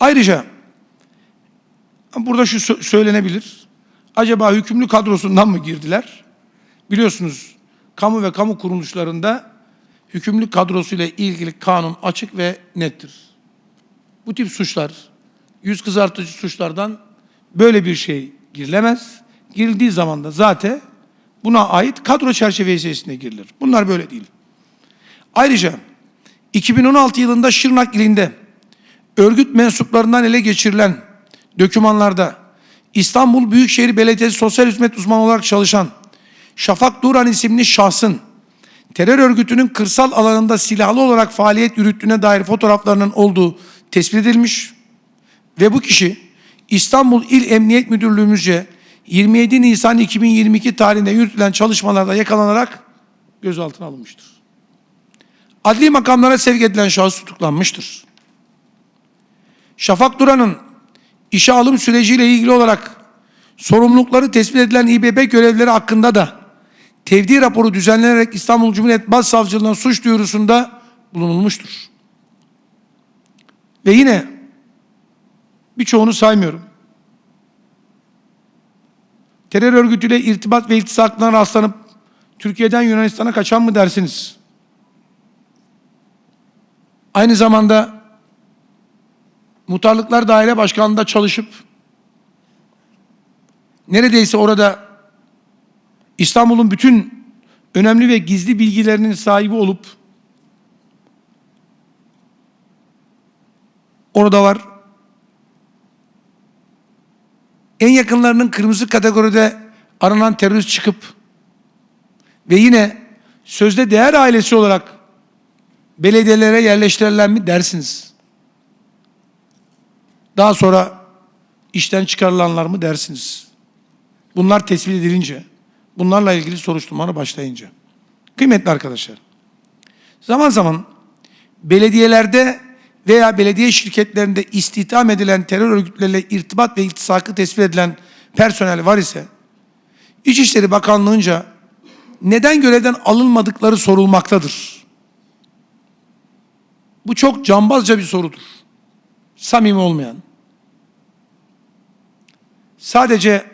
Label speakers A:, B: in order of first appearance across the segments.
A: Ayrıca burada şu sö- söylenebilir. Acaba hükümlü kadrosundan mı girdiler? Biliyorsunuz kamu ve kamu kuruluşlarında hükümlü kadrosuyla ilgili kanun açık ve nettir. Bu tip suçlar, yüz kızartıcı suçlardan böyle bir şey girilemez. Girildiği zaman da zaten buna ait kadro çerçevesi içerisinde girilir. Bunlar böyle değil. Ayrıca 2016 yılında Şırnak ilinde örgüt mensuplarından ele geçirilen dokümanlarda İstanbul Büyükşehir Belediyesi Sosyal Hizmet Uzmanı olarak çalışan Şafak Duran isimli şahsın terör örgütünün kırsal alanında silahlı olarak faaliyet yürüttüğüne dair fotoğraflarının olduğu tespit edilmiş ve bu kişi İstanbul İl Emniyet Müdürlüğümüzce 27 Nisan 2022 tarihinde yürütülen çalışmalarda yakalanarak gözaltına alınmıştır. Adli makamlara sevk edilen şahıs tutuklanmıştır. Şafak Duran'ın işe alım süreciyle ilgili olarak sorumlulukları tespit edilen İBB görevlileri hakkında da tevdi raporu düzenlenerek İstanbul Cumhuriyet Başsavcılığına suç duyurusunda bulunulmuştur. Ve yine birçoğunu saymıyorum. Terör örgütüyle irtibat ve iltisaklarına rastlanıp Türkiye'den Yunanistan'a kaçan mı dersiniz? Aynı zamanda Muhtarlıklar Daire Başkanlığı'nda çalışıp neredeyse orada İstanbul'un bütün önemli ve gizli bilgilerinin sahibi olup orada var. En yakınlarının kırmızı kategoride aranan terörist çıkıp ve yine sözde değer ailesi olarak belediyelere yerleştirilen mi dersiniz? Daha sonra işten çıkarılanlar mı dersiniz? Bunlar tespit edilince, bunlarla ilgili soruşturmaları başlayınca. Kıymetli arkadaşlar, zaman zaman belediyelerde veya belediye şirketlerinde istihdam edilen terör örgütleriyle irtibat ve iltisakı tespit edilen personel var ise, İçişleri Bakanlığı'nca neden görevden alınmadıkları sorulmaktadır. Bu çok cambazca bir sorudur. Samimi olmayan. Sadece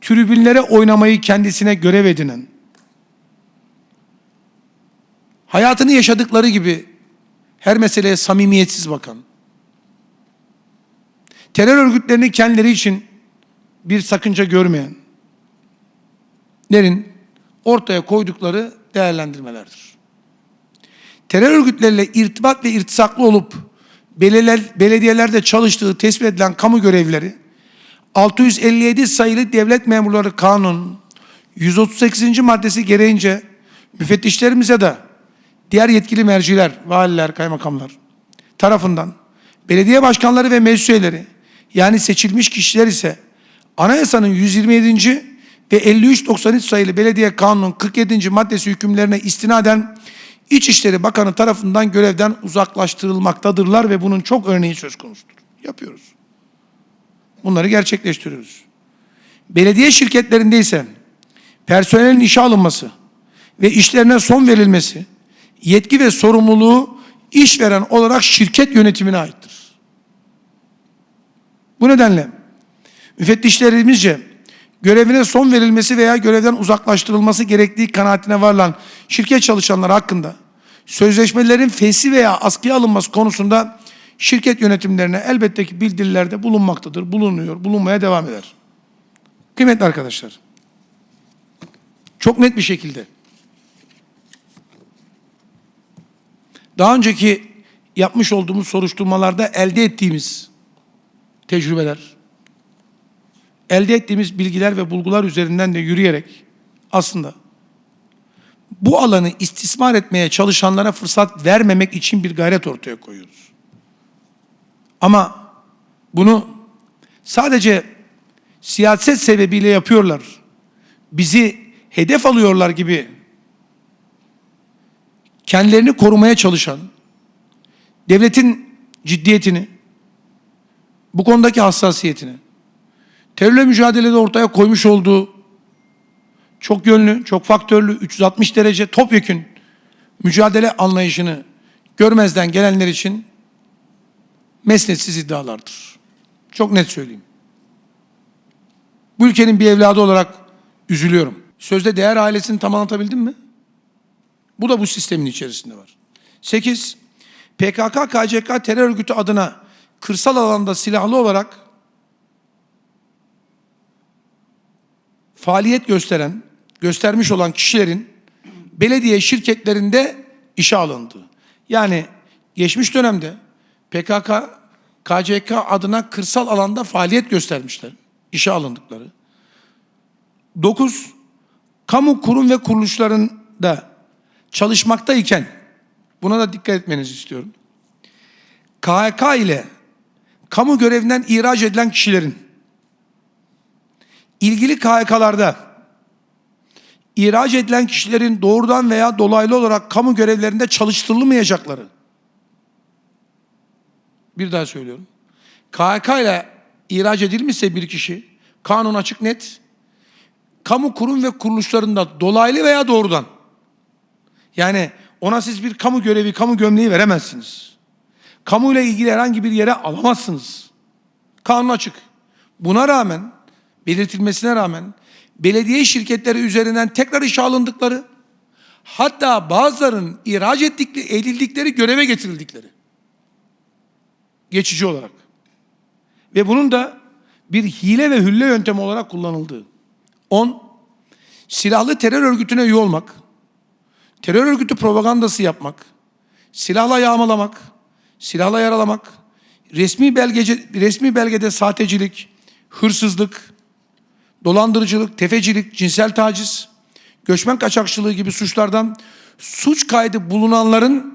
A: tribünlere oynamayı kendisine görev edinen, hayatını yaşadıkları gibi her meseleye samimiyetsiz bakan, terör örgütlerini kendileri için bir sakınca görmeyen, lerin ortaya koydukları değerlendirmelerdir. Terör örgütleriyle irtibat ve irtisaklı olup belediyeler- belediyelerde çalıştığı tespit edilen kamu görevlileri 657 sayılı devlet memurları kanun 138. maddesi gereğince müfettişlerimize de diğer yetkili merciler, valiler, kaymakamlar tarafından belediye başkanları ve meclis üyeleri yani seçilmiş kişiler ise anayasanın 127. ve 5393 sayılı belediye kanunun 47. maddesi hükümlerine istinaden İçişleri Bakanı tarafından görevden uzaklaştırılmaktadırlar ve bunun çok örneği söz konusudur. Yapıyoruz. Bunları gerçekleştiriyoruz. Belediye şirketlerinde ise personelin işe alınması ve işlerine son verilmesi yetki ve sorumluluğu işveren olarak şirket yönetimine aittir. Bu nedenle müfettişlerimizce görevine son verilmesi veya görevden uzaklaştırılması gerektiği kanaatine varılan şirket çalışanları hakkında sözleşmelerin fesli veya askıya alınması konusunda şirket yönetimlerine elbette ki bildirilerde bulunmaktadır, bulunuyor, bulunmaya devam eder. Kıymetli arkadaşlar, çok net bir şekilde daha önceki yapmış olduğumuz soruşturmalarda elde ettiğimiz tecrübeler, elde ettiğimiz bilgiler ve bulgular üzerinden de yürüyerek aslında bu alanı istismar etmeye çalışanlara fırsat vermemek için bir gayret ortaya koyuyoruz. Ama bunu sadece siyaset sebebiyle yapıyorlar. Bizi hedef alıyorlar gibi kendilerini korumaya çalışan, devletin ciddiyetini, bu konudaki hassasiyetini, terörle mücadelede ortaya koymuş olduğu çok yönlü, çok faktörlü, 360 derece topyekün mücadele anlayışını görmezden gelenler için mesnetsiz iddialardır. Çok net söyleyeyim. Bu ülkenin bir evladı olarak üzülüyorum. Sözde değer ailesini tam anlatabildim mi? Bu da bu sistemin içerisinde var. 8. PKK, KCK terör örgütü adına kırsal alanda silahlı olarak faaliyet gösteren, göstermiş olan kişilerin belediye şirketlerinde işe alındığı. Yani geçmiş dönemde PKK, KCK adına kırsal alanda faaliyet göstermişler, işe alındıkları. 9. Kamu kurum ve kuruluşlarında çalışmaktayken, buna da dikkat etmenizi istiyorum. KHK ile kamu görevinden ihraç edilen kişilerin ilgili KHK'larda ihraç edilen kişilerin doğrudan veya dolaylı olarak kamu görevlerinde çalıştırılmayacakları. Bir daha söylüyorum. KHK ile ihraç edilmişse bir kişi, kanun açık net, kamu kurum ve kuruluşlarında dolaylı veya doğrudan. Yani ona siz bir kamu görevi, kamu gömleği veremezsiniz. Kamuyla ilgili herhangi bir yere alamazsınız. Kanun açık. Buna rağmen, belirtilmesine rağmen belediye şirketleri üzerinden tekrar işe alındıkları, hatta bazılarının ihraç ettikleri, edildikleri göreve getirildikleri. Geçici olarak. Ve bunun da bir hile ve hülle yöntemi olarak kullanıldığı. 10. Silahlı terör örgütüne üye olmak, terör örgütü propagandası yapmak, silahla yağmalamak, silahla yaralamak, resmi belgece, resmi belgede sahtecilik, hırsızlık, dolandırıcılık, tefecilik, cinsel taciz, göçmen kaçakçılığı gibi suçlardan suç kaydı bulunanların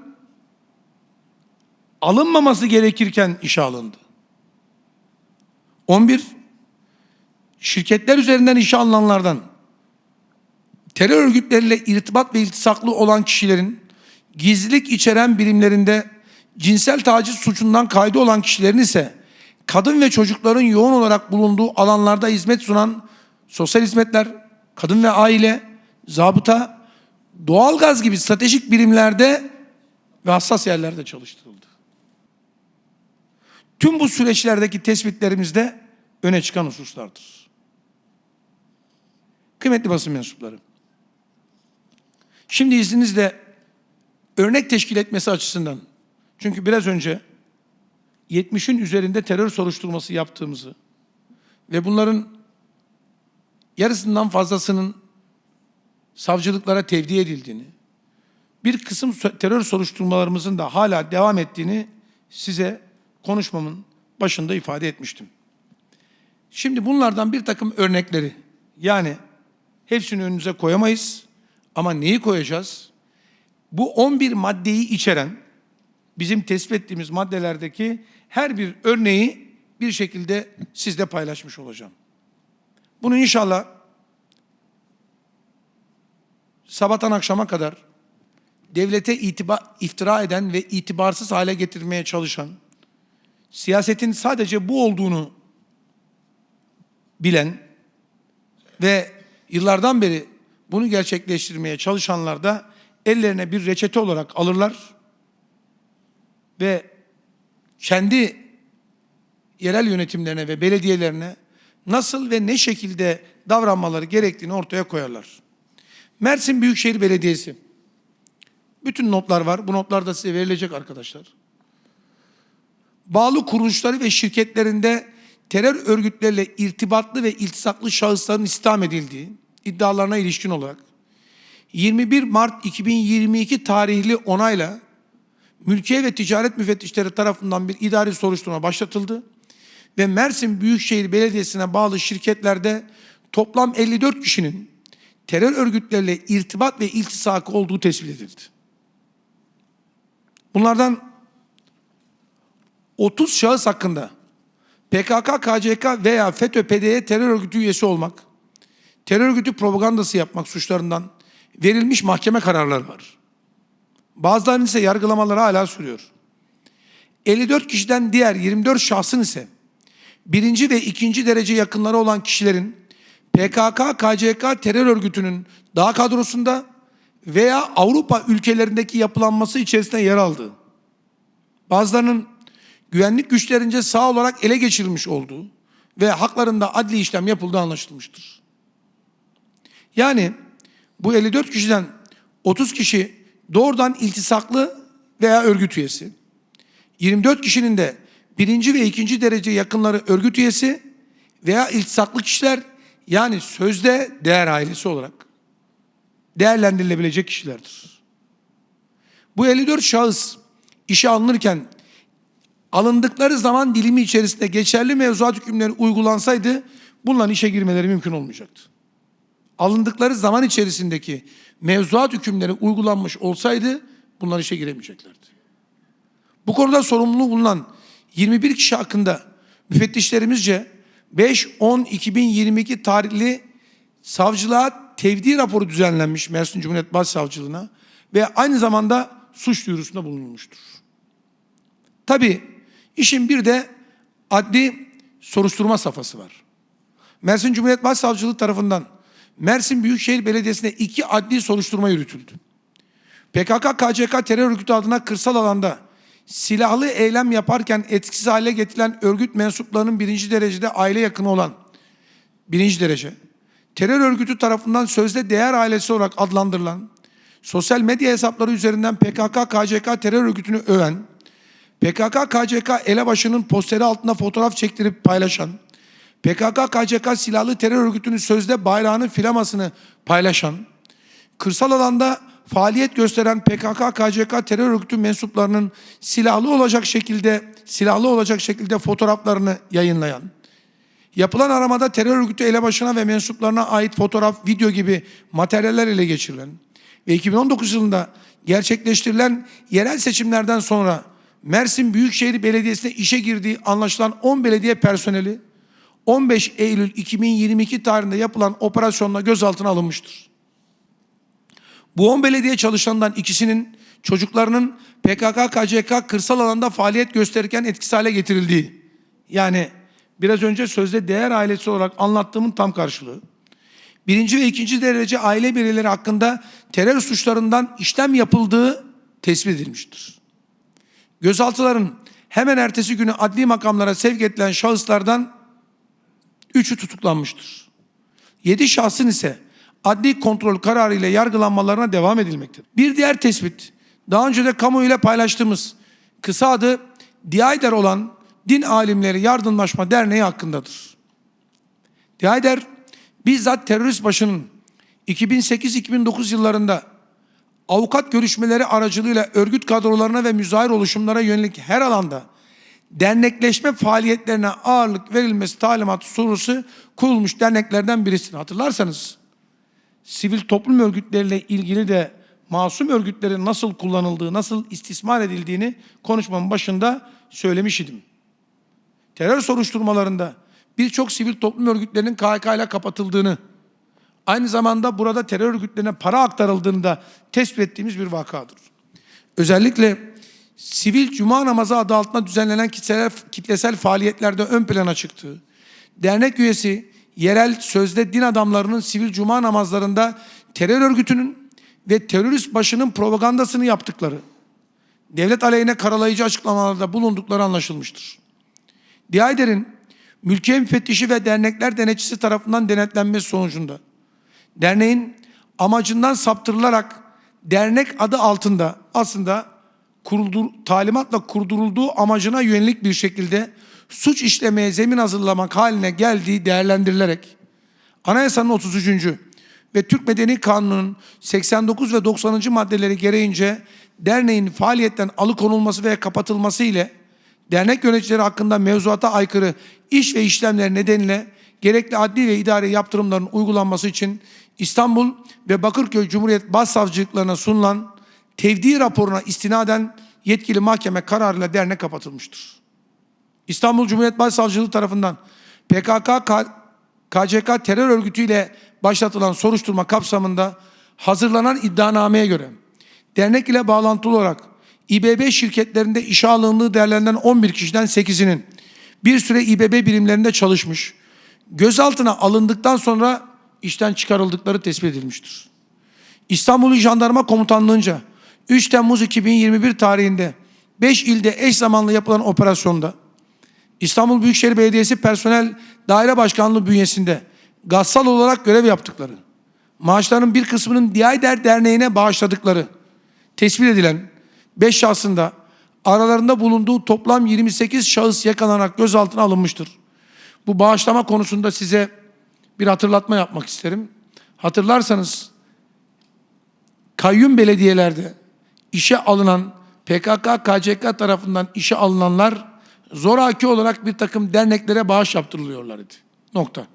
A: alınmaması gerekirken işe alındı. 11. Şirketler üzerinden işe alınanlardan terör örgütleriyle irtibat ve iltisaklı olan kişilerin gizlilik içeren birimlerinde cinsel taciz suçundan kaydı olan kişilerin ise kadın ve çocukların yoğun olarak bulunduğu alanlarda hizmet sunan sosyal hizmetler, kadın ve aile, zabıta, doğalgaz gibi stratejik birimlerde ve hassas yerlerde çalıştırıldı. Tüm bu süreçlerdeki tespitlerimizde öne çıkan hususlardır. Kıymetli basın mensupları. Şimdi izninizle örnek teşkil etmesi açısından çünkü biraz önce 70'in üzerinde terör soruşturması yaptığımızı ve bunların yarısından fazlasının savcılıklara tevdi edildiğini, bir kısım terör soruşturmalarımızın da hala devam ettiğini size konuşmamın başında ifade etmiştim. Şimdi bunlardan bir takım örnekleri yani hepsini önünüze koyamayız ama neyi koyacağız? Bu 11 maddeyi içeren bizim tespit ettiğimiz maddelerdeki her bir örneği bir şekilde sizle paylaşmış olacağım. Bunu inşallah sabahtan akşama kadar devlete itiba, iftira eden ve itibarsız hale getirmeye çalışan, siyasetin sadece bu olduğunu bilen ve yıllardan beri bunu gerçekleştirmeye çalışanlar da ellerine bir reçete olarak alırlar ve kendi yerel yönetimlerine ve belediyelerine nasıl ve ne şekilde davranmaları gerektiğini ortaya koyarlar. Mersin Büyükşehir Belediyesi. Bütün notlar var. Bu notlar da size verilecek arkadaşlar. Bağlı kuruluşları ve şirketlerinde terör örgütleriyle irtibatlı ve iltisaklı şahısların istihdam edildiği iddialarına ilişkin olarak 21 Mart 2022 tarihli onayla Mülkiye ve Ticaret Müfettişleri tarafından bir idari soruşturma başlatıldı ve Mersin Büyükşehir Belediyesi'ne bağlı şirketlerde toplam 54 kişinin terör örgütleriyle irtibat ve iltisakı olduğu tespit edildi. Bunlardan 30 şahıs hakkında PKK, KCK veya FETÖ, PDY terör örgütü üyesi olmak, terör örgütü propagandası yapmak suçlarından verilmiş mahkeme kararları var. Bazılarının ise yargılamaları hala sürüyor. 54 kişiden diğer 24 şahsın ise birinci ve ikinci derece yakınları olan kişilerin PKK, KCK terör örgütünün dağ kadrosunda veya Avrupa ülkelerindeki yapılanması içerisinde yer aldığı, bazılarının güvenlik güçlerince sağ olarak ele geçirilmiş olduğu ve haklarında adli işlem yapıldığı anlaşılmıştır. Yani bu 54 kişiden 30 kişi doğrudan iltisaklı veya örgüt üyesi. 24 kişinin de birinci ve ikinci derece yakınları örgüt üyesi veya iltisaklı kişiler yani sözde değer ailesi olarak değerlendirilebilecek kişilerdir. Bu 54 şahıs işe alınırken alındıkları zaman dilimi içerisinde geçerli mevzuat hükümleri uygulansaydı bunların işe girmeleri mümkün olmayacaktı. Alındıkları zaman içerisindeki mevzuat hükümleri uygulanmış olsaydı bunlar işe giremeyeceklerdi. Bu konuda sorumluluğu bulunan 21 kişi hakkında müfettişlerimizce 5-10-2022 tarihli savcılığa tevdi raporu düzenlenmiş Mersin Cumhuriyet Başsavcılığına ve aynı zamanda suç duyurusunda bulunulmuştur. Tabi işin bir de adli soruşturma safhası var. Mersin Cumhuriyet Başsavcılığı tarafından Mersin Büyükşehir Belediyesi'ne iki adli soruşturma yürütüldü. PKK-KCK terör örgütü adına kırsal alanda silahlı eylem yaparken etkisiz hale getirilen örgüt mensuplarının birinci derecede aile yakını olan birinci derece terör örgütü tarafından sözde değer ailesi olarak adlandırılan sosyal medya hesapları üzerinden PKK-KCK terör örgütünü öven PKK-KCK elebaşının posteri altında fotoğraf çektirip paylaşan PKK-KCK silahlı terör örgütünün sözde bayrağını filamasını paylaşan kırsal alanda faaliyet gösteren PKK-KCK terör örgütü mensuplarının silahlı olacak şekilde silahlı olacak şekilde fotoğraflarını yayınlayan, yapılan aramada terör örgütü elebaşına ve mensuplarına ait fotoğraf, video gibi materyaller ele geçirilen ve 2019 yılında gerçekleştirilen yerel seçimlerden sonra Mersin Büyükşehir Belediyesi'ne işe girdiği anlaşılan 10 belediye personeli 15 Eylül 2022 tarihinde yapılan operasyonla gözaltına alınmıştır. Bu 10 belediye çalışanından ikisinin çocuklarının PKK-KCK kırsal alanda faaliyet gösterirken etkisiz hale getirildiği. Yani biraz önce sözde değer ailesi olarak anlattığımın tam karşılığı. Birinci ve ikinci derece aile bireyleri hakkında terör suçlarından işlem yapıldığı tespit edilmiştir. Gözaltıların hemen ertesi günü adli makamlara sevk edilen şahıslardan üçü tutuklanmıştır. Yedi şahsın ise adli kontrol kararı ile yargılanmalarına devam edilmektedir. Bir diğer tespit, daha önce de kamuoyuyla paylaştığımız kısa adı Diayder olan Din Alimleri Yardımlaşma Derneği hakkındadır. Diayder bizzat terörist başının 2008-2009 yıllarında avukat görüşmeleri aracılığıyla örgüt kadrolarına ve müzahir oluşumlara yönelik her alanda dernekleşme faaliyetlerine ağırlık verilmesi talimatı sorusu kurulmuş derneklerden birisidir. Hatırlarsanız sivil toplum örgütleriyle ilgili de masum örgütlerin nasıl kullanıldığı, nasıl istismar edildiğini konuşmamın başında söylemiş idim. Terör soruşturmalarında birçok sivil toplum örgütlerinin KHK ile kapatıldığını, aynı zamanda burada terör örgütlerine para aktarıldığını da tespit ettiğimiz bir vakadır. Özellikle sivil cuma namazı adı altında düzenlenen kitlesel, kitlesel faaliyetlerde ön plana çıktığı, dernek üyesi, yerel sözde din adamlarının sivil cuma namazlarında terör örgütünün ve terörist başının propagandasını yaptıkları, devlet aleyhine karalayıcı açıklamalarda bulundukları anlaşılmıştır. Diayder'in mülkiye müfettişi ve dernekler denetçisi tarafından denetlenmesi sonucunda derneğin amacından saptırılarak dernek adı altında aslında kuruldur, talimatla kurdurulduğu amacına yönelik bir şekilde suç işlemeye zemin hazırlamak haline geldiği değerlendirilerek anayasanın 33. ve Türk Medeni Kanunu'nun 89 ve 90. maddeleri gereğince derneğin faaliyetten alıkonulması veya kapatılması ile dernek yöneticileri hakkında mevzuata aykırı iş ve işlemler nedeniyle gerekli adli ve idari yaptırımların uygulanması için İstanbul ve Bakırköy Cumhuriyet Başsavcılıklarına sunulan tevdi raporuna istinaden yetkili mahkeme kararıyla dernek kapatılmıştır. İstanbul Cumhuriyet Başsavcılığı tarafından PKK KCK terör örgütüyle başlatılan soruşturma kapsamında hazırlanan iddianameye göre dernek ile bağlantılı olarak İBB şirketlerinde işe alındığı değerlerinden 11 kişiden 8'inin bir süre İBB birimlerinde çalışmış, gözaltına alındıktan sonra işten çıkarıldıkları tespit edilmiştir. İstanbul Jandarma Komutanlığı'nca 3 Temmuz 2021 tarihinde 5 ilde eş zamanlı yapılan operasyonda İstanbul Büyükşehir Belediyesi Personel Daire Başkanlığı bünyesinde gassal olarak görev yaptıkları, maaşların bir kısmının Diyayder Derneği'ne bağışladıkları tespit edilen 5 şahsında aralarında bulunduğu toplam 28 şahıs yakalanarak gözaltına alınmıştır. Bu bağışlama konusunda size bir hatırlatma yapmak isterim. Hatırlarsanız kayyum belediyelerde işe alınan PKK, KCK tarafından işe alınanlar zoraki olarak bir takım derneklere bağış yaptırılıyorlar idi. Nokta.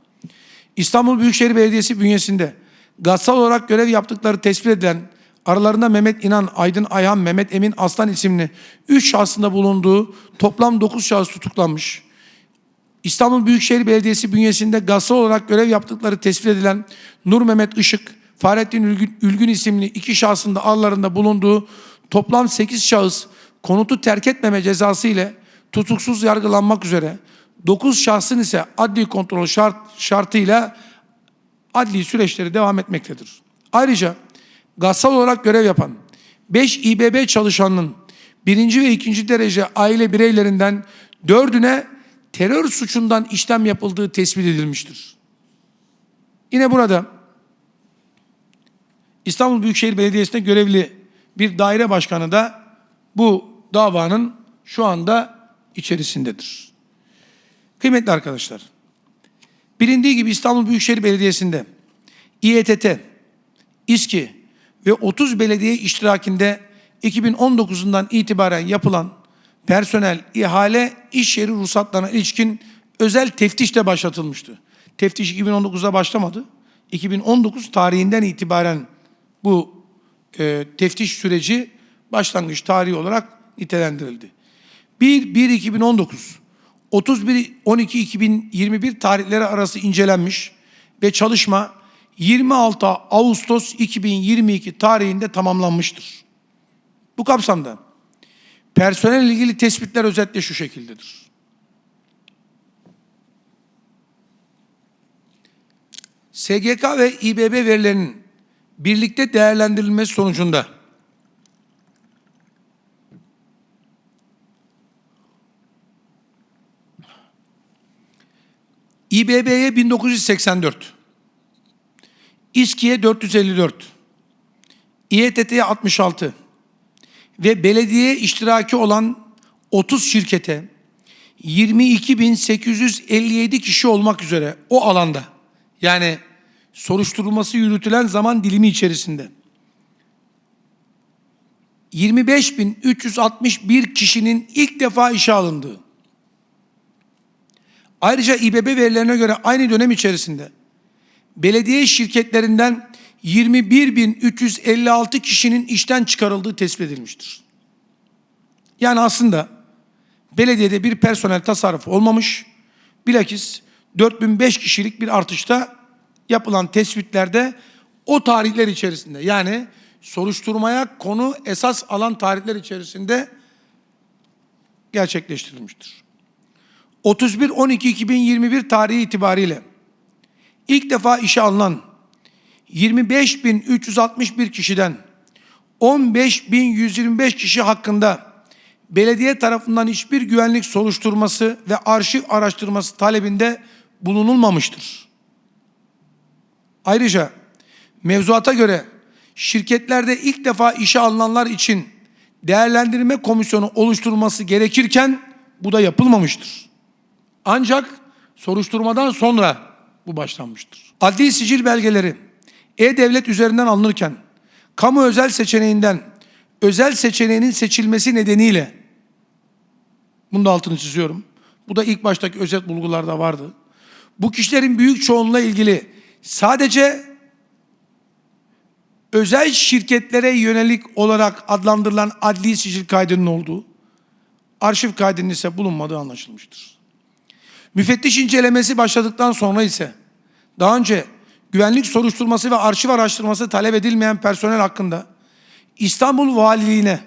A: İstanbul Büyükşehir Belediyesi bünyesinde gassal olarak görev yaptıkları tespit edilen aralarında Mehmet İnan, Aydın Ayhan, Mehmet Emin Aslan isimli 3 şahsında bulunduğu toplam 9 şahıs tutuklanmış. İstanbul Büyükşehir Belediyesi bünyesinde gassal olarak görev yaptıkları tespit edilen Nur Mehmet Işık, Fahrettin Ülgün, Ülgün isimli iki şahsın da aralarında bulunduğu toplam 8 şahıs konutu terk etmeme cezası ile tutuksuz yargılanmak üzere 9 şahsın ise adli kontrol şart, şartıyla adli süreçleri devam etmektedir. Ayrıca gassal olarak görev yapan 5 İBB çalışanının birinci ve ikinci derece aile bireylerinden dördüne terör suçundan işlem yapıldığı tespit edilmiştir. Yine burada İstanbul Büyükşehir Belediyesi'nde görevli bir daire başkanı da bu davanın şu anda içerisindedir. Kıymetli arkadaşlar, bilindiği gibi İstanbul Büyükşehir Belediyesi'nde İETT, İSKİ ve 30 belediye iştirakinde 2019'undan itibaren yapılan personel, ihale, iş yeri ruhsatlarına ilişkin özel teftiş de başlatılmıştı. Teftiş 2019'da başlamadı. 2019 tarihinden itibaren bu e, teftiş süreci başlangıç tarihi olarak nitelendirildi. 1-1-2019, 31-12-2021 tarihleri arası incelenmiş ve çalışma 26 Ağustos 2022 tarihinde tamamlanmıştır. Bu kapsamda personel ilgili tespitler özetle şu şekildedir. SGK ve İBB verilerinin birlikte değerlendirilmesi sonucunda İBB'ye 1984, İSKİ'ye 454, İETT'ye 66 ve belediye iştiraki olan 30 şirkete 22.857 kişi olmak üzere o alanda yani soruşturulması yürütülen zaman dilimi içerisinde 25.361 kişinin ilk defa işe alındığı Ayrıca İBB verilerine göre aynı dönem içerisinde belediye şirketlerinden 21.356 kişinin işten çıkarıldığı tespit edilmiştir. Yani aslında belediyede bir personel tasarrufu olmamış, bilakis 4005 kişilik bir artışta yapılan tespitlerde o tarihler içerisinde yani soruşturmaya konu esas alan tarihler içerisinde gerçekleştirilmiştir. 31-12-2021 tarihi itibariyle ilk defa işe alınan 25.361 kişiden 15.125 kişi hakkında belediye tarafından hiçbir güvenlik soruşturması ve arşiv araştırması talebinde bulunulmamıştır. Ayrıca mevzuata göre şirketlerde ilk defa işe alınanlar için değerlendirme komisyonu oluşturulması gerekirken bu da yapılmamıştır. Ancak soruşturmadan sonra bu başlanmıştır. Adli sicil belgeleri e-devlet üzerinden alınırken kamu özel seçeneğinden özel seçeneğinin seçilmesi nedeniyle bunu altını çiziyorum. Bu da ilk baştaki özet bulgularda vardı. Bu kişilerin büyük çoğunluğuyla ilgili sadece özel şirketlere yönelik olarak adlandırılan adli sicil kaydının olduğu, arşiv kaydının ise bulunmadığı anlaşılmıştır. Müfettiş incelemesi başladıktan sonra ise daha önce güvenlik soruşturması ve arşiv araştırması talep edilmeyen personel hakkında İstanbul Valiliğine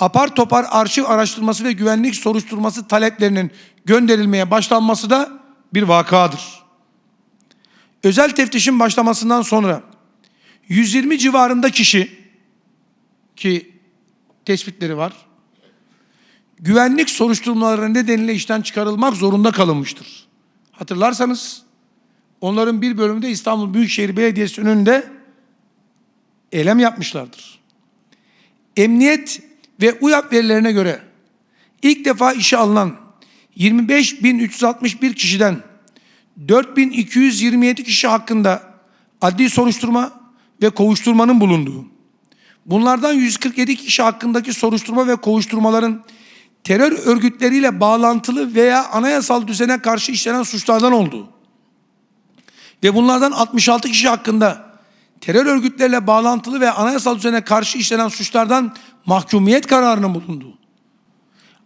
A: apar topar arşiv araştırması ve güvenlik soruşturması taleplerinin gönderilmeye başlanması da bir vakadır. Özel teftişin başlamasından sonra 120 civarında kişi ki tespitleri var. güvenlik soruşturmaları nedeniyle işten çıkarılmak zorunda kalınmıştır. Hatırlarsanız onların bir bölümünde İstanbul Büyükşehir Belediyesi önünde eylem yapmışlardır. Emniyet ve UYAP verilerine göre ilk defa işe alınan 25.361 kişiden 4.227 kişi hakkında adli soruşturma ve kovuşturmanın bulunduğu, bunlardan 147 kişi hakkındaki soruşturma ve kovuşturmaların terör örgütleriyle bağlantılı veya anayasal düzene karşı işlenen suçlardan olduğu ve bunlardan 66 kişi hakkında terör örgütleriyle bağlantılı ve anayasal düzene karşı işlenen suçlardan mahkumiyet kararının bulunduğu.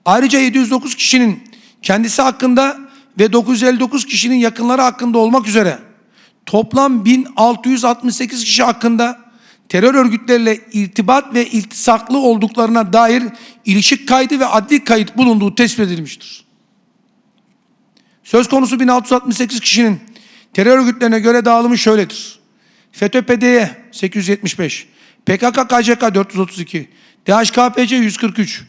A: Ayrıca 709 kişinin kendisi hakkında ve 959 kişinin yakınları hakkında olmak üzere toplam 1668 kişi hakkında terör örgütleriyle irtibat ve iltisaklı olduklarına dair ilişik kaydı ve adli kayıt bulunduğu tespit edilmiştir. Söz konusu 1668 kişinin terör örgütlerine göre dağılımı şöyledir. FETÖ-PDY 875, PKK-KCK 432, DHKPC 143,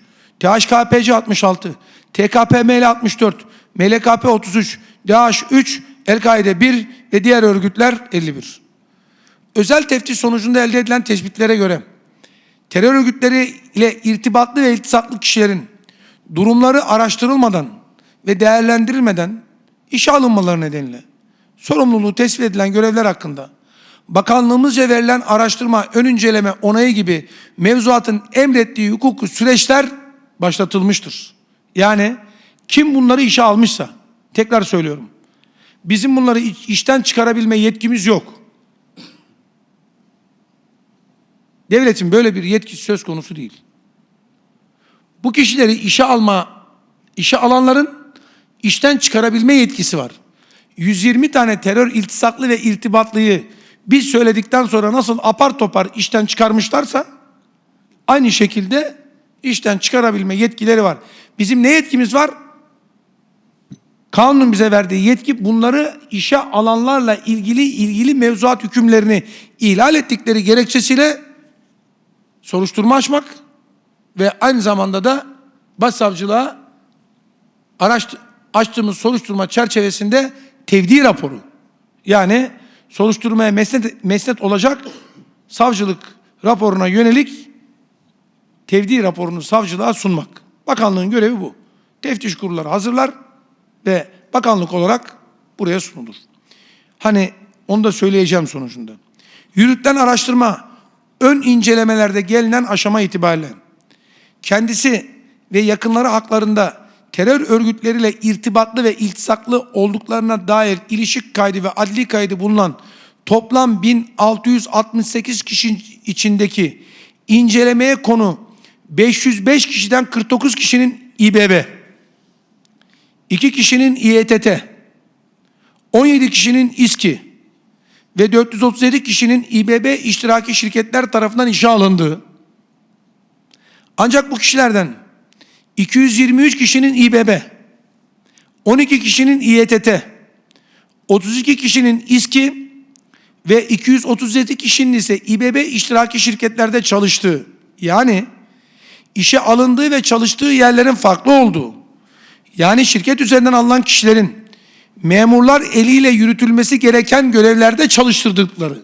A: DHKPC 66, TKPML 64, MLKP 33, DH3, El-Kaide 1 ve diğer örgütler 51. Özel teftiş sonucunda elde edilen tespitlere göre terör örgütleri ile irtibatlı ve iltisaklı kişilerin durumları araştırılmadan ve değerlendirilmeden işe alınmaları nedeniyle sorumluluğu tespit edilen görevler hakkında bakanlığımızca verilen araştırma, ön inceleme, onayı gibi mevzuatın emrettiği hukuku süreçler başlatılmıştır. Yani kim bunları işe almışsa, tekrar söylüyorum, bizim bunları iş- işten çıkarabilme yetkimiz yok. Devletin böyle bir yetkisi söz konusu değil. Bu kişileri işe alma, işe alanların işten çıkarabilme yetkisi var. 120 tane terör iltisaklı ve irtibatlıyı biz söyledikten sonra nasıl apar topar işten çıkarmışlarsa aynı şekilde işten çıkarabilme yetkileri var. Bizim ne yetkimiz var? Kanunun bize verdiği yetki bunları işe alanlarla ilgili ilgili mevzuat hükümlerini ihlal ettikleri gerekçesiyle soruşturma açmak ve aynı zamanda da başsavcılığa araç, açtığımız soruşturma çerçevesinde tevdi raporu yani soruşturmaya mesnet, mesnet olacak savcılık raporuna yönelik tevdi raporunu savcılığa sunmak. Bakanlığın görevi bu. Teftiş kurulları hazırlar ve bakanlık olarak buraya sunulur. Hani onu da söyleyeceğim sonucunda. Yürütülen araştırma ön incelemelerde gelinen aşama itibariyle kendisi ve yakınları haklarında terör örgütleriyle irtibatlı ve iltisaklı olduklarına dair ilişik kaydı ve adli kaydı bulunan toplam 1668 kişi içindeki incelemeye konu 505 kişiden 49 kişinin İBB, 2 kişinin İETT, 17 kişinin İSKİ ve 437 kişinin İBB iştiraki şirketler tarafından işe alındığı. Ancak bu kişilerden 223 kişinin İBB, 12 kişinin İETT, 32 kişinin İSKİ ve 237 kişinin ise İBB iştiraki şirketlerde çalıştığı yani işe alındığı ve çalıştığı yerlerin farklı olduğu yani şirket üzerinden alınan kişilerin memurlar eliyle yürütülmesi gereken görevlerde çalıştırdıkları.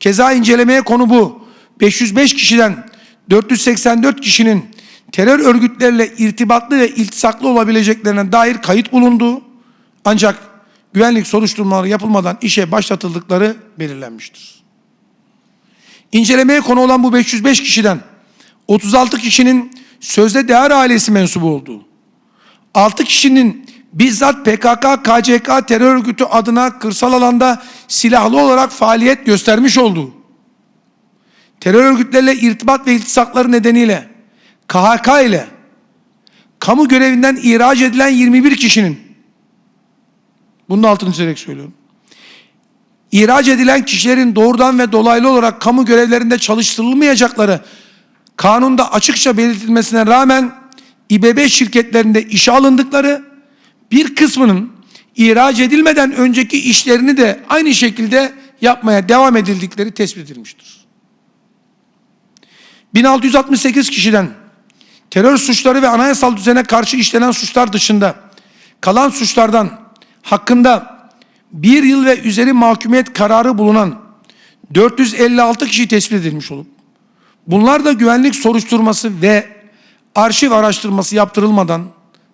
A: Keza incelemeye konu bu. 505 kişiden 484 kişinin terör örgütleriyle irtibatlı ve iltisaklı olabileceklerine dair kayıt bulunduğu ancak güvenlik soruşturmaları yapılmadan işe başlatıldıkları belirlenmiştir. İncelemeye konu olan bu 505 kişiden 36 kişinin sözde değer ailesi mensubu olduğu, 6 kişinin bizzat PKK, KCK terör örgütü adına kırsal alanda silahlı olarak faaliyet göstermiş olduğu, terör örgütleriyle irtibat ve iltisakları nedeniyle KHK ile kamu görevinden ihraç edilen 21 kişinin bunun altını çizerek söylüyorum. İhraç edilen kişilerin doğrudan ve dolaylı olarak kamu görevlerinde çalıştırılmayacakları kanunda açıkça belirtilmesine rağmen İBB şirketlerinde işe alındıkları bir kısmının ihraç edilmeden önceki işlerini de aynı şekilde yapmaya devam edildikleri tespit edilmiştir. 1668 kişiden terör suçları ve anayasal düzene karşı işlenen suçlar dışında kalan suçlardan hakkında bir yıl ve üzeri mahkumiyet kararı bulunan 456 kişi tespit edilmiş olup bunlar da güvenlik soruşturması ve arşiv araştırması yaptırılmadan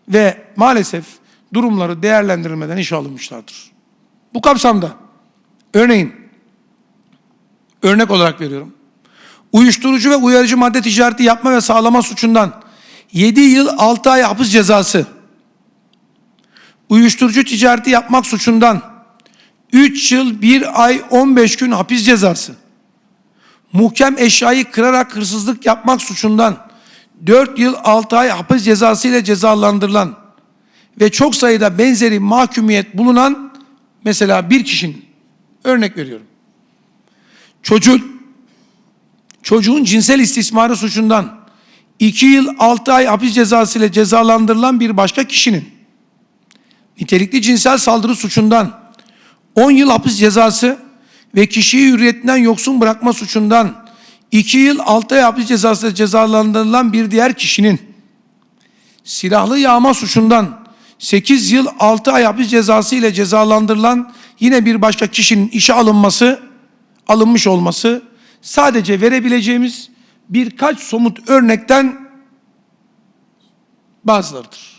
A: ve maalesef durumları değerlendirilmeden işe alınmışlardır. Bu kapsamda örneğin örnek olarak veriyorum. Uyuşturucu ve uyarıcı madde ticareti yapma ve sağlama suçundan 7 yıl 6 ay hapis cezası, uyuşturucu ticareti yapmak suçundan. 3 yıl 1 ay 15 gün hapis cezası, muhkem eşyayı kırarak hırsızlık yapmak suçundan. 4 yıl 6 ay hapis cezası ile cezalandırılan ve çok sayıda benzeri mahkumiyet bulunan mesela bir kişinin örnek veriyorum. Çocuk çocuğun cinsel istismarı suçundan 2 yıl 6 ay hapis cezası ile cezalandırılan bir başka kişinin nitelikli cinsel saldırı suçundan 10 yıl hapis cezası ve kişiyi hürriyetinden yoksun bırakma suçundan 2 yıl 6 ay hapis cezası ile cezalandırılan bir diğer kişinin silahlı yağma suçundan 8 yıl 6 ay hapis cezası ile cezalandırılan yine bir başka kişinin işe alınması, alınmış olması sadece verebileceğimiz birkaç somut örnekten bazılarıdır.